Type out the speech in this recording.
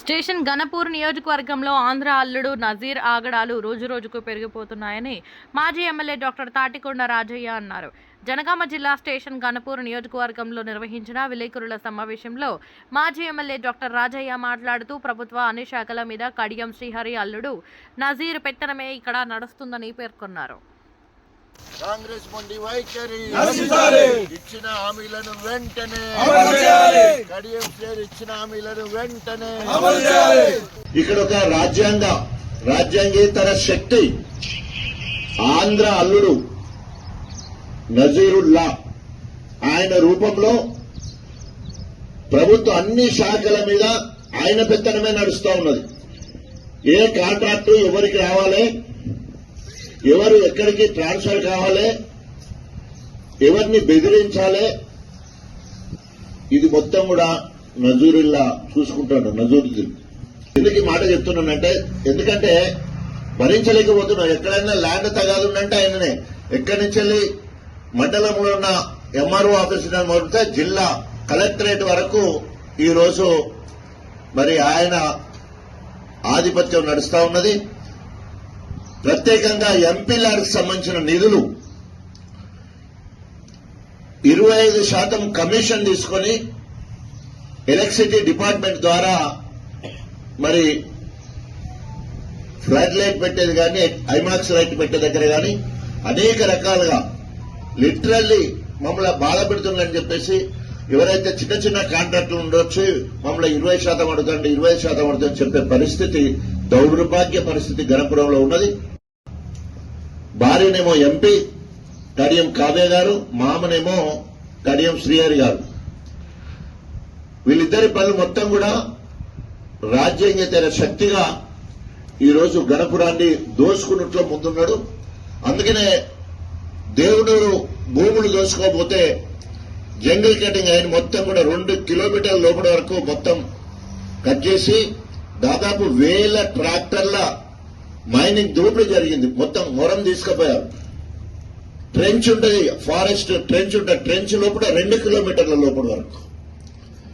Station Ganapur నియోజకవర్గంలో ఆంధ్ర అల్లుడు నజీర్ ఆగడాలు రోజురోజుకు పెరిగిపోతున్నాయని మాజీ ఎమ్మెల్యే డాక్టర్ తాటికొండ రాజయ్య అన్నారు. జనగామ జిల్లా స్టేషన్ గణపూర్ నియోజకవర్గంలో నిర్వహించిన విలేకరుల సమావేశంలో మాజీ ఎమ్మెల్యే డాక్టర్ రాజయ్య మాట్లాడుతూ ప్రభుత్వ అన్ని శాఖల మీద కడియం శ్రీహరి అల్లుడు నజీర్ పెత్తనమే ఇక్కడ నడుస్తుందని పేర్కొన్నారు. కాంగ్రెస్ మొండి వైఖరి. ఇచ్చిన హామీలను వెంటనే. కడియం షేర్ ఇచ్చిన హామీలను వెంటనే. ఇక్కడ ఒక రాజ్యాంగ రాజ్యాంగేతర శక్తి ఆంధ్ర అల్లుడు నజీరుల్లా. ఆయన రూపంలో ప్రభుత్వ అన్ని శాఖల మీద ఆయన పెత్తనమే నడుస్తూ ఉన్నది. ఏ కాంట్రాక్టు ఎవరికి రావాలి ఎవరు ఎక్కడికి ట్రాన్స్ఫర్ కావాలి? ఎవరిని బెదిరించాలి? ఇది మొత్తం కూడా నజూరుల్లా చూసుకుంటాడు నజూరుద్దీన్ ఎందుకు మాట చెప్తున్నానంటే ఎందుకంటే భరించలేకపోతున్నాం ఎక్కడైనా ల్యాండ్ తగాదుందంటే ఆయననే. ఎక్కడి నుంచి వెళ్ళి మండలంలో ఉన్న ఎంఆర్ఓ ఆఫీస్ మొదట జిల్లా కలెక్టరేట్ వరకు ఈరోజు మరి ఆయన ఆధిపత్యం నడుస్తా ఉన్నది. ప్రత్యేకంగా ఎంపీలకు సంబంధించిన నిధులు ఇరవై ఐదు శాతం కమిషన్ తీసుకొని ఎలక్ట్రిసిటీ డిపార్ట్మెంట్ ద్వారా మరి ఫ్లడ్ లైట్ పెట్టేది కానీ ఐమాక్స్ లైట్ పెట్టే దగ్గర కానీ అనేక రకాలుగా లిటరల్లీ మమ్మల్ని బాధ పెడుతుందని చెప్పేసి ఎవరైతే చిన్న చిన్న కాంట్రాక్టులు ఉండొచ్చు మమ్మల్ని ఇరవై శాతం అడుగుతండి ఇరవై శాతం అడుగుతుంది చెప్పే పరిస్థితి దౌర్భాగ్య పరిస్థితి గణపురంలో ఉన్నది. భార్యనేమో ఎంపీ కడియం కావ్య గారు మామనేమో కడియం శ్రీహరి గారు. వీళ్ళిద్దరి పనులు మొత్తం కూడా రాజ్యాంగేతర శక్తిగా ఈరోజు గణపురాన్ని దోసుకున్నట్లో ముందున్నాడు. అందుకనే దేవుడు భూములు దోసుకోకపోతే జంగిల్ కటింగ్ అయిన మొత్తం కూడా రెండు కిలోమీటర్ల లోపల వరకు మొత్తం కట్ చేసి దాదాపు వేల ట్రాక్టర్ల మైనింగ్ దోపిడీ జరిగింది. మొత్తం మొరం తీసుకుపోయారు. ట్రెంచ్ ఉంటుంది ఫారెస్ట్ ట్రెంచ్ ఉంటుంది. ట్రెంచ్ లోపల రెండు కిలోమీటర్ల లోపల వరకు.